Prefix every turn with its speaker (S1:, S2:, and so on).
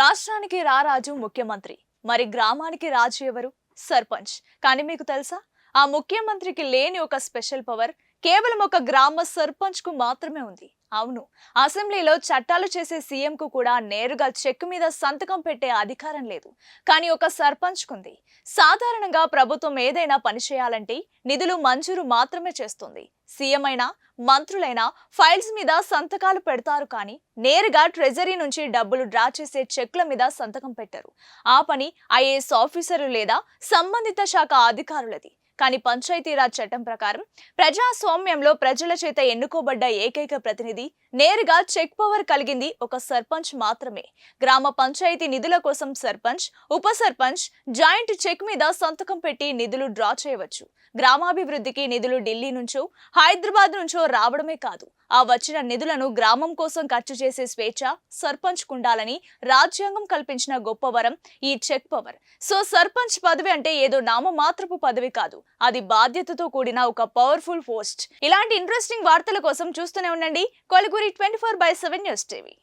S1: రాష్ట్రానికి రారాజు ముఖ్యమంత్రి. మరి గ్రామానికి రాజు ఎవరు? సర్పంచ్. కానీ మీకు తెలుసా? ఆ ముఖ్యమంత్రికి లేని ఒక స్పెషల్ పవర్ కేవలం ఒక గ్రామ సర్పంచ్కు మాత్రమే ఉంది. అవును అసెంబ్లీలో చట్టాలు చేసే సీఎం కు కూడా నేరుగా చెక్ మీద సంతకం పెట్టే అధికారం లేదు. కానీ ఒక సర్పంచ్ కుంది సాధారణంగా ప్రభుత్వం ఏదైనా పని చేయాలంటే నిధులు మంజూరు మాత్రమే చేస్తుంది. సీఎం అయినా మంత్రులైనా ఫైల్స్ మీద సంతకాలు పెడతారు కానీ నేరుగా ట్రెజరీ నుంచి డబ్బులు డ్రా చేసే చెక్ల మీద సంతకం పెట్టరు. ఆ పని ఐఏఎస్ ఆఫీసర్లు లేదా సంబంధిత శాఖ అధికారులది. కానీ పంచాయతీరాజ్ చట్టం ప్రకారం ప్రజాస్వామ్యంలో ప్రజల చేత ఎన్నుకోబడ్డ ఏకైక ప్రతినిధి నేరుగా చెక్ పవర్ కలిగింది ఒక సర్పంచ్ మాత్రమే. గ్రామ పంచాయతీ నిధుల కోసం సర్పంచ్ ఉప సర్పంచ్ జాయింట్ చెక్ మీద సంతకం పెట్టి నిధులు డ్రా చేయవచ్చు. గ్రామాభివృద్ధికి నిధులు ఢిల్లీ నుంచో హైదరాబాద్ నుంచో రావడమే కాదు. ఆ వచ్చిన నిధులను గ్రామం కోసం ఖర్చు చేసే స్వేచ్ఛ సర్పంచ్ కుండాలని రాజ్యాంగం కల్పించిన గొప్ప వరం ఈ చెక్ పవర్. సో సర్పంచ్ పదవి అంటే ఏదో నామమాత్రపు పదవి కాదు. అది బాధ్యతతో కూడిన ఒక పవర్ఫుల్ పోస్ట్. ఇలాంటి ఇంట్రెస్టింగ్ వార్తల కోసం చూస్తూనే ఉండండి. కొలుగురి twenty four by seven news TV.